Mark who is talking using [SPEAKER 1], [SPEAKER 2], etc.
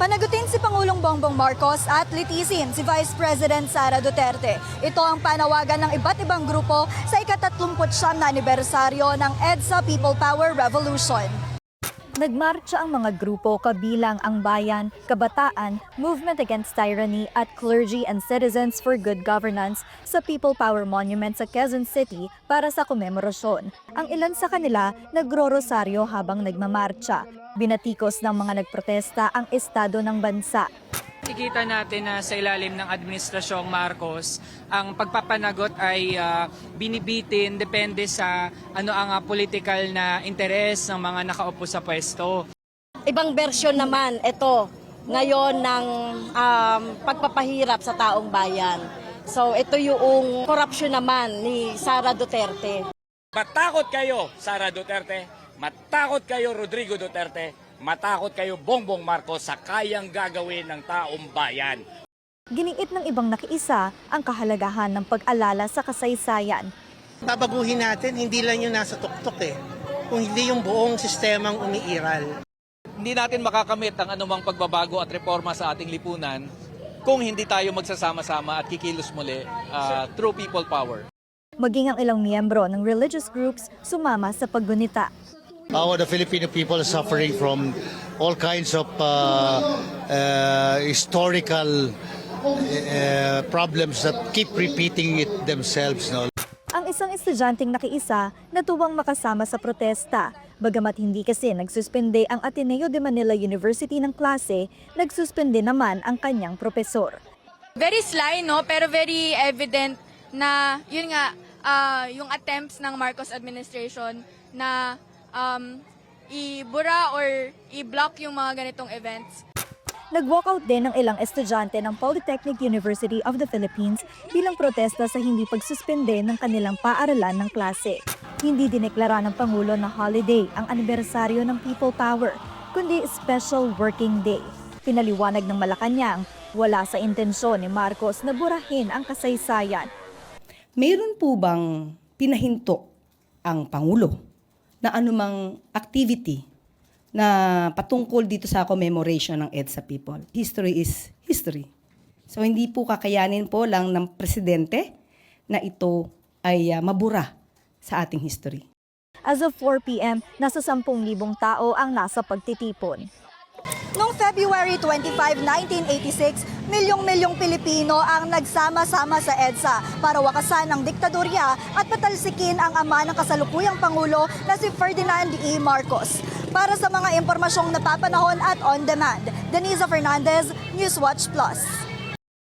[SPEAKER 1] Panagutin si Pangulong Bongbong Marcos at litisin si Vice President Sara Duterte. Ito ang panawagan ng iba't ibang grupo sa ikatatlumput siyam na anibersaryo ng EDSA People Power Revolution. Nagmarcha ang mga grupo kabilang ang Bayan, Kabataan, Movement Against Tyranny at Clergy and Citizens for Good Governance sa People Power Monument sa Quezon City para sa komemorasyon. Ang ilan sa kanila nagro-rosaryo habang nagmamarcha. Binatikos ng mga nagprotesta ang estado ng bansa.
[SPEAKER 2] Nakikita natin na sa ilalim ng Administrasyong Marcos, ang pagpapanagot ay ah, binibitin depende sa ano ang ah, political na interes ng mga nakaupo sa pwesto.
[SPEAKER 3] Ibang bersyon naman ito ngayon ng um, pagpapahirap sa taong bayan. So ito yung corruption naman ni Sara Duterte.
[SPEAKER 4] Matakot kayo, Sara Duterte. Matakot kayo, Rodrigo Duterte. Matakot kayo, Bongbong Marcos, sa kayang gagawin ng taong bayan.
[SPEAKER 1] Giniit ng ibang nakiisa ang kahalagahan ng pag-alala sa kasaysayan.
[SPEAKER 5] Babaguhin natin, hindi lang yung nasa tuktok eh. Kung hindi yung buong sistemang umiiral.
[SPEAKER 6] hindi natin makakamit ang anumang pagbabago at reforma sa ating lipunan kung hindi tayo magsasama-sama at kikilos muli uh, through people power.
[SPEAKER 1] Maging ang ilang miyembro ng religious groups sumama sa paggunita.
[SPEAKER 7] How the Filipino people are suffering from all kinds of uh, uh, historical uh, problems that keep repeating it themselves. No?
[SPEAKER 1] Ang isang estudyanteng nakiisa natuwang makasama sa protesta. Bagamat hindi kasi nagsuspende ang Ateneo de Manila University ng klase, nagsuspende naman ang kanyang propesor.
[SPEAKER 8] very sly, no? Pero very evident na, yun nga, ah, yung attempts ng Marcos administration na um, ibura or i-block yung mga ganitong events.
[SPEAKER 1] Nag-walkout din ng ilang estudyante ng Polytechnic University of the Philippines bilang protesta sa hindi pagsuspende ng kanilang paaralan ng klase. Hindi dineklara ng Pangulo na holiday ang anibersaryo ng People Power, kundi Special Working Day. Pinaliwanag ng Malacanang, wala sa intensyon ni Marcos na burahin ang kasaysayan.
[SPEAKER 9] Mayroon po bang pinahinto ang Pangulo na anumang activity na patungkol dito sa commemoration ng EDSA people? History is history. So hindi po kakayanin po lang ng presidente na ito ay ah, mabura sa ating history.
[SPEAKER 1] As of 4 p.m., nasa 10,000 tao ang nasa pagtitipon. Noong February 25, 1986, milyong-milyong Pilipino ang nagsama-sama sa EDSA para wakasan ang diktadorya at patalsikin ang ama ng kasalukuyang Pangulo na si Ferdinand E. Marcos. Para sa mga impormasyong napapanahon at on-demand, Denisa Fernandez, Newswatch Plus.